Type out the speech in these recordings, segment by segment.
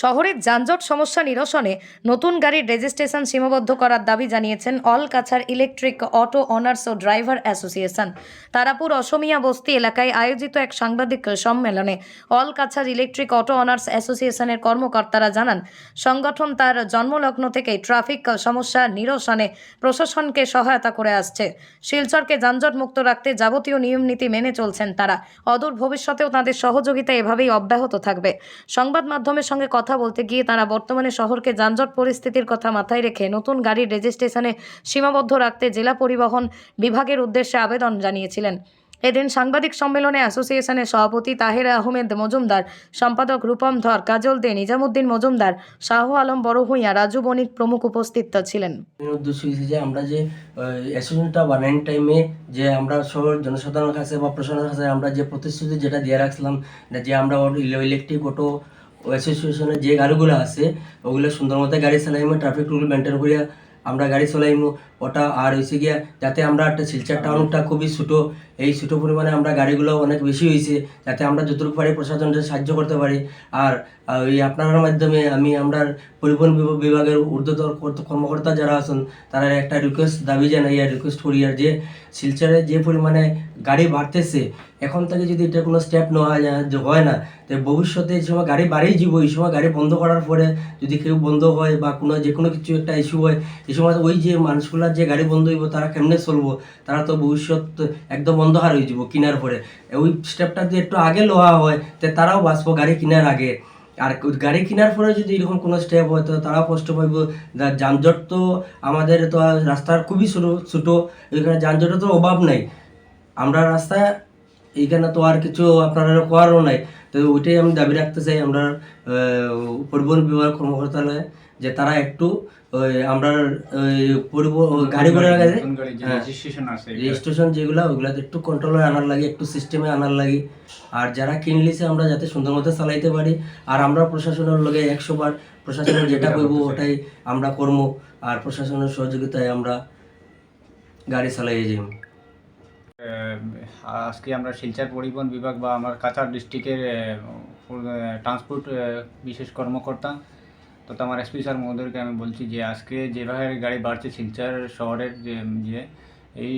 শহরের যানজট সমস্যা নিরসনে নতুন গাড়ির রেজিস্ট্রেশন সীমাবদ্ধ করার দাবি জানিয়েছেন all Cachar electric auto owners ও ড্রাইভার অ্যাসোসিয়েশন। তারাপুর, অসমিয়া বস্তি এলাকায় আয়োজিত এক সাংবাদিক সম্মেলনে all Cachar electric auto owners অ্যাসোসিয়েশনের কর্মকর্তারা জানান, সংগঠন তার জন্মলগ্ন থেকেই ট্রাফিক সমস্যা নিরসনে প্রশাসনকে সহায়তা করে আসছে। শিলচরকে যানজট মুক্ত রাখতে যাবতীয় নিয়ম নীতি মেনে চলছেন তারা। অদূর ভবিষ্যতেও তাদের সহযোগিতা এভাবেই অব্যাহত থাকবে। সংবাদ মাধ্যমের সঙ্গে কথা বলতে গিয়ে তারা বর্তমানে শহরকে যানজট পরিস্থিতির কথা মাথায় রেখে নতুন গাড়ির রেজিস্ট্রেশনে সীমাবদ্ধ রাখতে জেলা পরিবহন বিভাগের উদ্দেশ্যে আবেদন জানিয়েছিলেন। এদিন সাংবাদিক সম্মেলনে অ্যাসোসিয়েশনের সভাপতি তাহের আহমেদ মজুমদার, সম্পাদক রূপম ধর কাজল দে নিজামুদ্দিন মজুমদার, শাহ আলম বড়ভূঁইয়া রাজু বণিক প্রমুখ উপস্থিত ছিলেন। উদ্দেশ্য যে আমরা যে অ্যাসোসিয়েশনটা বানানোর টাইমে যে আমরা শহর জনসাধারণের কাছে বা প্রশাসনের কাছে আমরা যে প্রতিশ্রুতি যেটা দিয়ে রাখছিলাম, যে আমরা ইলেকট্রিক অটো অ্যাসোসিয়েশনের যে গাড়িগুলো আছে ওগুলো সুন্দর মতো গাড়ি চালাইমো ট্রাফিক রুল মেনটেন করিয়া আমরা গাড়ি চালাইমো। ওটা আর হয়েছে গিয়া, যাতে আমরা একটা শিলচর টাউনটা খুবই ছোটো এই ছোটো পরিমাণে আমরা গাড়িগুলো অনেক বেশি হয়েছে যাতে আমরা যতটুকু পারি প্রশাসনকে সাহায্য করতে পারি। আর ওই আপনার মাধ্যমে আমি আমরা পরিবহন বিভাগের ঊর্ধ্বতর কর্মকর্তা যারা আছেন, তারা একটা রিকোয়েস্ট দাবি জানাই, আর রিকোয়েস্ট করি আর যে, শিলচরে যে পরিমাণে গাড়ি বাড়তেছে, এখন থেকে যদি এটা কোনো স্টেপ নেওয়া হয় না, তো ভবিষ্যতে এই সময় গাড়ি বাড়িয়ে যাব এই সময় গাড়ি বন্ধ করার পরে যদি কেউ বন্ধ হয় বা কোনো যে কোনো কিছু একটা ইস্যু হয় এই সময় ওই যে মানুষগুলার যে গাড়ি বন্ধ হইব, তারা কেমনে চলবো? তারা তো ভবিষ্যৎ একদম অন্ধকার হয়ে যাব কিনার পরে। ওই স্টেপটা যদি একটু আগে লওয়া হয়, তো তারাও বাঁচবো গাড়ি কেনার আগে। আর গাড়ি কেনার পরে যদি এরকম কোনো স্টেপ হয়, তো তারাও কষ্ট পাইব। যানজট তো আমাদের তো রাস্তার খুবই ছোটো ছোটো। এখানে যানজটের তো অভাব নাই। আমরা রাস্তায়, এইখানে তো আর কিছু আপনার করারও নাই। তো ওইটাই আমি দাবি রাখতে চাই আমরা পরিবহন বিভাগ কর্মকর্তালয়ে যে তারা একটু আমরা গাড়ি যে হ্যাঁ। রেজিস্ট্রেশন যেগুলো ওগুলো একটু কন্ট্রোলে আনার লাগে একটু সিস্টেমে আনার লাগে। আর যারা কিনলিছে আমরা যাতে সুন্দর মতো চালাইতে পারি। আর আমরা প্রশাসনের লগে একশো বার প্রশাসনের যেটা করব ওটাই আমরা করব আর প্রশাসনের সহযোগিতায় আমরা গাড়ি চালাইয়ে যাই আজকে আমরা শিলচর পরিবহন বিভাগ বা আমার কাছাড় ডিস্ট্রিক্টের ট্রান্সপোর্ট বিশেষ কর্মকর্তা তথা আমার এসপি স্যার মহোদয়কে আমি বলছি যে আজকে যেভাবে গাড়ি বাড়ছে শিলচর শহরের যে এই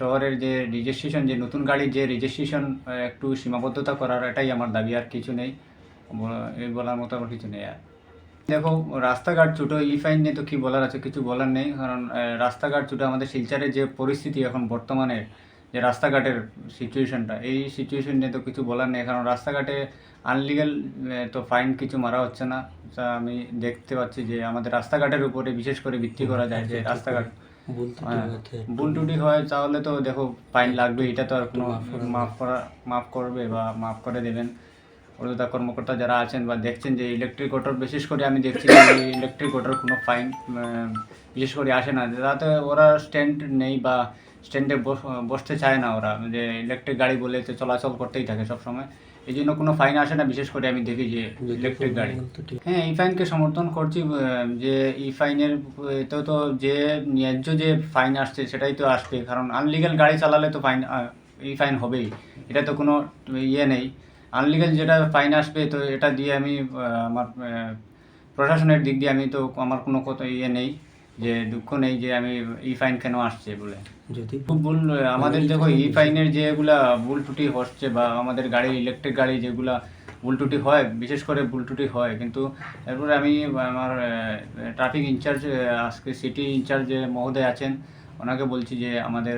শহরের যে রেজিস্ট্রেশন যে নতুন গাড়ির যে রেজিস্ট্রেশন একটু সীমাবদ্ধতা করার এটাই আমার দাবি, আর কিছু নেই। এই বলার মতো আমার কিছু নেই আর। দেখো, রাস্তাঘাট ছোটো ই ফাইন নিয়ে তো কী বলার আছে, কিছু বলার নেই, কারণ রাস্তাঘাট ছোটো, আমাদের শিলচরের যে পরিস্থিতি এখন বর্তমানে যে রাস্তাঘাটের সিচুয়েশনটা এই সিচুয়েশন নিয়ে তো কিছু বলার নেই কারণ রাস্তাঘাটে আনলিগাল তো ফাইন কিছু মারা হচ্ছে না। যা আমি দেখতে পাচ্ছি যে আমাদের রাস্তাঘাটের উপরে বিশেষ করে ভিত্তি করা যায় যে রাস্তাঘাট। হ্যাঁ, ভুল টুটি হয় তাহলে তো দেখো ফাইন লাগবে এটা তো আর কোনো মাফ করা মাফ করবে বা মাফ করে দেবেন। ঊর্ধ্বতা কর্মকর্তা যারা আছেন বা দেখছেন যে ইলেকট্রিক অটোর বিশেষ করে আমি দেখছি যে ইলেকট্রিক অটোর কোনো ফাইন বিশেষ করে আসে না। তাতে ওরা স্ট্যান্ড নেই বা স্ট্যান্ডে বসতে চায় না ওরা। যে ইলেকট্রিক গাড়ি বলে তো চলাচল করতেই থাকে সব সময় এই জন্য কোনো ফাইন আসে না বিশেষ করে আমি দেখি যে ইলেকট্রিক গাড়ি। হ্যাঁ ই ফাইনকে সমর্থন করছি যে ই ফাইনের তো তো যে ন্যায্য যে ফাইন আসছে সেটাই তো আসবে কারণ আনলিগাল গাড়ি চালালে তো ফাইন ই ফাইন হবেই। এটা তো কোনো ইয়ে নেই। আনলিগাল যেটা ফাইন আসবে তো এটা দিয়ে আমি আমার প্রশাসনের দিক দিয়ে আমি তো আমার কোনো কথা ইয়ে নেই। যে দুঃখ নেই যে আমি ই ফাইন কেন আসছে বলে। যদি। খুব ভুল আমাদের দেখো ই ফাইনের যেগুলা ভুল ত্রুটি হচ্ছে বা আমাদের গাড়ি ইলেকট্রিক গাড়ি যেগুলা ভুল ত্রুটি হয় বিশেষ করে ভুল ত্রুটি হয় কিন্তু এরপরে আমি আমার ট্রাফিক ইনচার্জ আজকে সিটি ইনচার্জ মহোদয় আছেন। ওনাকে বলছি যে আমাদের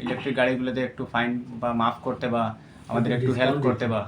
ইলেকট্রিক গাড়িগুলোতে একটু ফাইন বা মাফ করতে বা আমাদের একটু হেল্প করতে বা।